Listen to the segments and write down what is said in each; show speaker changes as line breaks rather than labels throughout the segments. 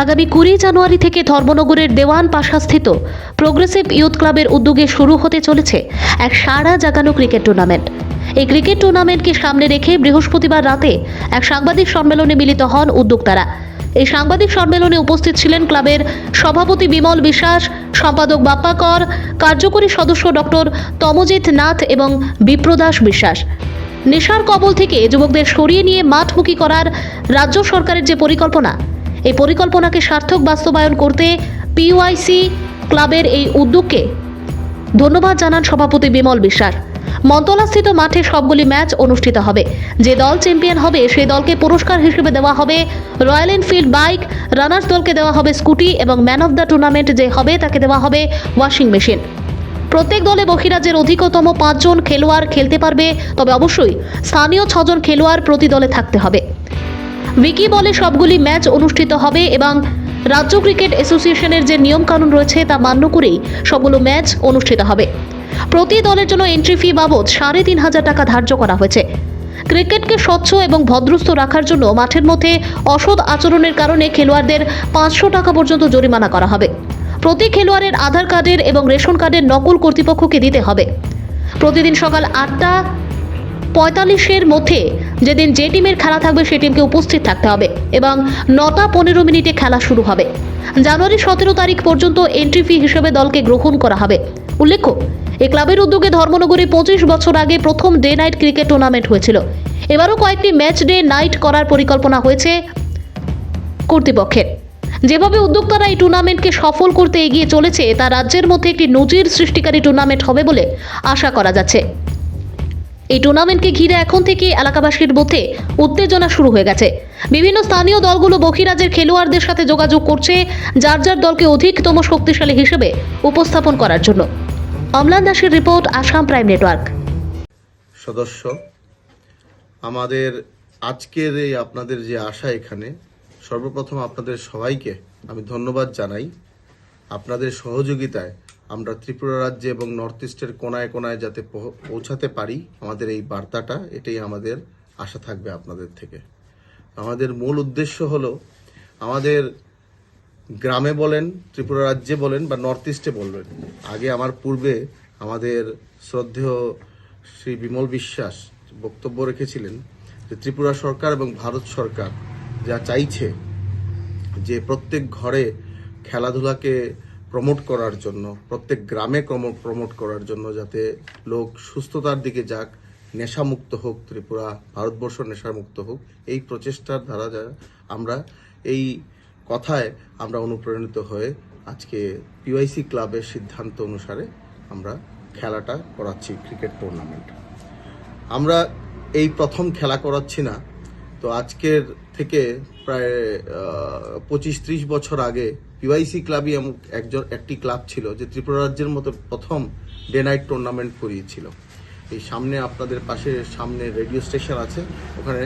আগামী কুড়ি জানুয়ারি থেকে ধর্মনগরের দেওয়ান পাশাস্থিত প্রোগ্রেসিভ ইউথ ক্লাবের উদ্যোগে শুরু হতে চলেছে এক সারা জাগানো ক্রিকেট টুর্নামেন্ট। এই ক্রিকেট টুর্নামেন্টকে সামনে রেখে বৃহস্পতিবার রাতে এক সাংবাদিক সম্মেলনে মিলিত হন উদ্যোক্তারা। এই সাংবাদিক সম্মেলনে উপস্থিত ছিলেন ক্লাবের সভাপতি বিমল বিশ্বাস, সম্পাদক বাপ্পা কর, কার্যকরী সদস্য ডক্টর তমজিৎ নাথ এবং বিপ্রদাস বিশ্বাস। নেশার কবল থেকে যুবকদের সরিয়ে নিয়ে মাঠমুখী করার রাজ্য সরকারের যে পরিকল্পনা এই পরিকল্পনাকে সার্থক বাস্তবায়ন করতে পিওআইসি ক্লাবের এই উদ্যোগকে ধন্যবাদ জানান সভাপতি বিমল বিশ্বাস। মন্তলাস্থিত মাঠে সবগুলি ম্যাচ অনুষ্ঠিত হবে। যে দল চ্যাম্পিয়ন হবে, সেই দলকে পুরস্কার হিসেবে দেওয়া হবে রয়্যাল এনফিল্ড বাইক রানার্স দলকে দেওয়া হবে স্কুটি এবং ম্যান অফ দ্য টুর্নামেন্ট যে হবে, তাকে দেওয়া হবে ওয়াশিং মেশিন। প্রত্যেক দলে বহিরাজ্যের অধিকতম পাঁচজন খেলোয়াড় খেলতে পারবে, তবে অবশ্যই স্থানীয় ছজন খেলোয়াড় প্রতি দলে থাকতে হবে। উইকি বলে সবগুলি ম্যাচ অনুষ্ঠিত হবে এবং রাজ্য ক্রিকেট অ্যাসোসিয়েশনের যে নিয়মকানুন রয়েছে তা মান্য করেই সবগুলো ম্যাচ অনুষ্ঠিত হবে। প্রতি দলের জন্য এন্ট্রি ফি বাবদ সাড়ে তিন হাজার টাকা ধার্য করা হয়েছে। ক্রিকেটকে স্বচ্ছ এবং ভদ্রস্থ রাখার জন্য মাঠের মধ্যে অসৎ আচরণের কারণে খেলোয়াড়দের পাঁচশো টাকা পর্যন্ত জরিমানা করা হবে। প্রতি খেলোয়াড়ের আধার কার্ডের এবং রেশন কার্ডের নকল কর্তৃপক্ষকে দিতে হবে। প্রতিদিন সকাল আটটা পঁয়তাল্লিশের মধ্যে যেদিন যে টিমের খেলা থাকবে সেই টিমকে উপস্থিত থাকতে হবে এবং নটা পনেরো মিনিটে খেলা শুরু হবে। জানুয়ারি সতেরো তারিখ পর্যন্ত এন্ট্রি ফি হিসেবে দলকে গ্রহণ করা হবে। উল্লেখ্য এই ক্লাবের উদ্যোগে ধর্মনগরে পঁচিশ বছর আগে প্রথম ডে নাইট ক্রিকেট টুর্নামেন্ট হয়েছিল। এবারও কয়েকটি ম্যাচ ডে নাইট করার পরিকল্পনা হয়েছে কর্তৃপক্ষের। যেভাবে উদ্যোক্তারা এই টুর্নামেন্টকে সফল করতে এগিয়ে চলেছে, তা রাজ্যের মধ্যে একটি নজির সৃষ্টিকারী টুর্নামেন্ট হবে বলে আশা করা যাচ্ছে। এই টুর্নামেন্টকে ঘিরে এখন থেকে এলাকাবাসীর মধ্যে উত্তেজনা শুরু হয়ে গেছে। বিভিন্ন স্থানীয় দলগুলো বহিরাজ্যের খেলোয়াড়দের সাথে যোগাযোগ করছে, যার যার দলকে অধিকতম শক্তিশালী হিসেবে উপস্থাপন করার জন্য। অমলান দাসের রিপোর্ট, আসাম প্রাইম নেটওয়ার্ক।
সদস্য, আমাদের আজকের এই আপনাদের যে আশা এখানে, সর্বপ্রথম আপনাদের সবাইকে আমি ধন্যবাদ জানাই। আপনাদের সহযোগিতায় আমরা ত্রিপুরা রাজ্যে এবং নর্থ ইস্টের কোনায় কোনায় যাতে পৌঁছাতে পারি আমাদের এই বার্তাটা, এটাই আমাদের আশা থাকবে আপনাদের থেকে। আমাদের মূল উদ্দেশ্য হলো আমাদের গ্রামে বলেন, ত্রিপুরা রাজ্যে বলেন বা নর্থ ইস্টে বলবেন আগে আমার পূর্বে আমাদের শ্রদ্ধেয় শ্রী বিমল বিশ্বাস বক্তব্য রেখেছিলেন যে ত্রিপুরা সরকার এবং ভারত সরকার যা চাইছে যে প্রত্যেক ঘরে খেলাধুলাকে প্রমোট করার জন্য, প্রত্যেক গ্রামে প্রমোট করার জন্য যাতে লোক সুস্থতার দিকে যাক, নেশামুক্ত হোক, ত্রিপুরা, ভারতবর্ষ নেশামুক্ত হোক, এই প্রচেষ্টার দ্বারা আমরা এই কথায় আমরা অনুপ্রাণিত হয়ে আজকে পিওআইসি ক্লাবের সিদ্ধান্ত অনুসারে আমরা খেলাটা করাচ্ছি ক্রিকেট টুর্নামেন্ট আমরা এই প্রথম খেলা করাচ্ছি না, তো আজকের থেকে প্রায় পঁচিশ ত্রিশ বছর আগে পিওআইসি ক্লাবই এমন একজন, একটি ক্লাব ছিল যে ত্রিপুরা রাজ্যের মতো প্রথম ডে নাইট টুর্নামেন্ট করিয়েছিল। এই সামনে আপনাদের পাশে সামনে রেডিও স্টেশন আছে, ওখানে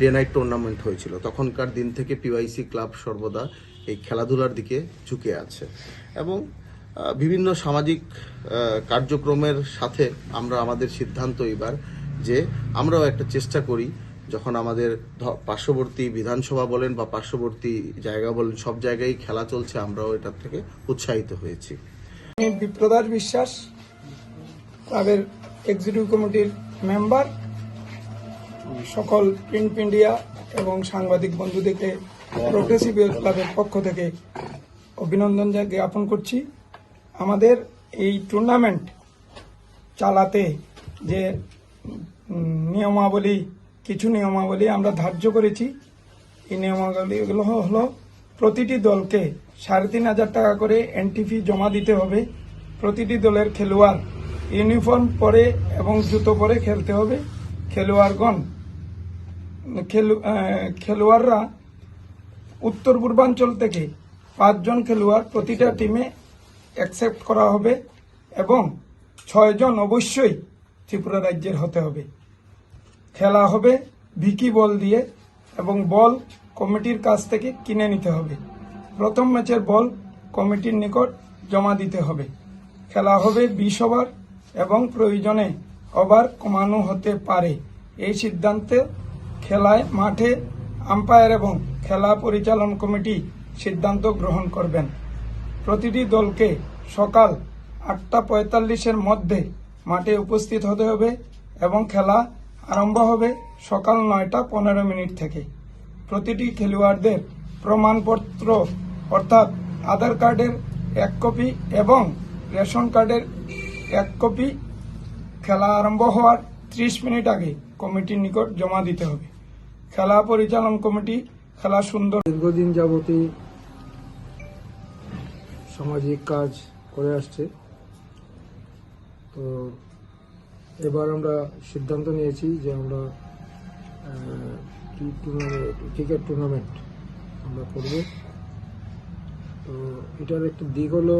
ডে নাইট টুর্নামেন্ট হয়েছিল। তখনকার দিন থেকে পিওআইসি ক্লাব সর্বদা এই খেলাধুলার দিকে ঝুঁকে আছে। এবং বিভিন্ন সামাজিক কার্যক্রমের সাথে আমরা আমাদের সিদ্ধান্ত এবার যে আমরাও একটা চেষ্টা করি যখন আমাদের পার্শ্ববর্তী বিধানসভা বলেন বা পার্শ্ববর্তী জায়গা বলেন, সব জায়গায় খেলা চলছে, আমরাও এটার থেকে উৎসাহিত হয়েছি।
আমি বিপ্রদাস বিশ্বাস, ক্লাবের এক্সিকিউটিভ কমিটির মেম্বার সকল প্রিন্ট ইন্ডিয়া এবং সাংবাদিক বন্ধুদেরকে প্রোগ্রেসিভ ইউথ ক্লাবের পক্ষ থেকে অভিনন্দন জ্ঞাপন করছি। আমাদের এই টুর্নামেন্ট চালাতে যে নিয়মাবলী কিছু নিয়মাবলী আমরা ধার্য করেছি। এই নিয়মাবলীগুলো হলো, প্রতিটি দলকে সাড়ে তিন হাজার টাকা করে এন্ট্রি ফি জমা দিতে হবে। প্রতিটি দলের খেলোয়াড় ইউনিফর্ম পরে এবং জুতো পরে খেলতে হবে। খেলোয়াড়গণ খেলোয়াড়রা উত্তর পূর্বাঞ্চল থেকে পাঁচজন খেলোয়াড় প্রতিটা টিমে অ্যাকসেপ্ট করা হবে এবং ছয়জন অবশ্যই ত্রিপুরা রাজ্যের হতে হবে। খেলা হবে ভিকি বল দিয়ে এবং বল কমিটির কাছ থেকে কিনে নিতে হবে। প্রথম ম্যাচের বল কমিটির নিকট জমা দিতে হবে। খেলা হবে বিশ ওভার এবং প্রয়োজনে ওভার কমানো হতে পারে। এই সিদ্ধান্তে খেলায় মাঠে আম্পায়ার এবং খেলা পরিচালন কমিটি সিদ্ধান্ত গ্রহণ করবেন। প্রতিটি দলকে সকাল আটটা পঁয়তাল্লিশের মধ্যে মাঠে উপস্থিত হতে হবে এবং খেলা আরম্ভ হবে সকাল নয়টা পনেরো মিনিট থেকে। প্রতিটি খেলোয়াড়দের প্রমাণপত্র, অর্থাৎ আধার কার্ডের এক কপি এবং রেশন কার্ডের এক কপি খেলা আরম্ভ হওয়ার ত্রিশ মিনিট আগে কমিটির নিকট জমা দিতে হবে। খেলা পরিচালন কমিটি খেলা সুন্দর
দীর্ঘদিন যাবতই সামাজিক কাজ করে আসছে। তো এবার আমরা সিদ্ধান্ত নিয়েছি যে আমরা ক্রিকেট টুর্নামেন্ট আমরা করব। তো এটার একটা দিক হলো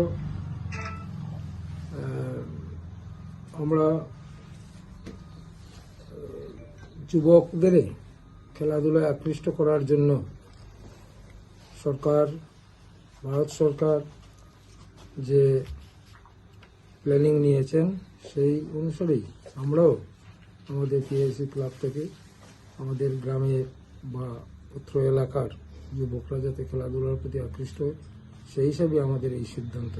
আমরা যুবকদের খেলাধুলায় আকৃষ্ট করার জন্য সরকার, ভারত সরকার যে প্ল্যানিং নিয়েছেন, সেই অনুসারেই আমরাও আমাদের পিএসসি ক্লাব থেকে, আমাদের গ্রামের বা উত্তর এলাকার যুবকরা যাতে খেলাধুলার প্রতি আকৃষ্ট হয়, সেই হিসাবে আমাদের এই সিদ্ধান্ত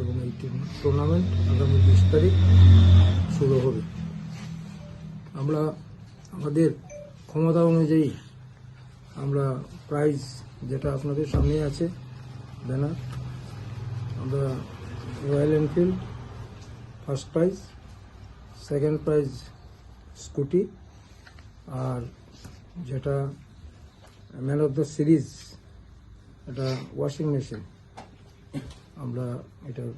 এবং এই টুর্নামেন্ট আগামী বিশ তারিখ শুরু হবে। আমরা আমাদের ক্ষমতা অনুযায়ী আমরা প্রাইজ যেটা আপনাদের সামনে আছে ব্যানার আমরা Royal Enfield first prize second prize scooty আর যেটা ম্যান অফ দ্য সিরিজ এটা ওয়াশিং মেশিন আমরা এটার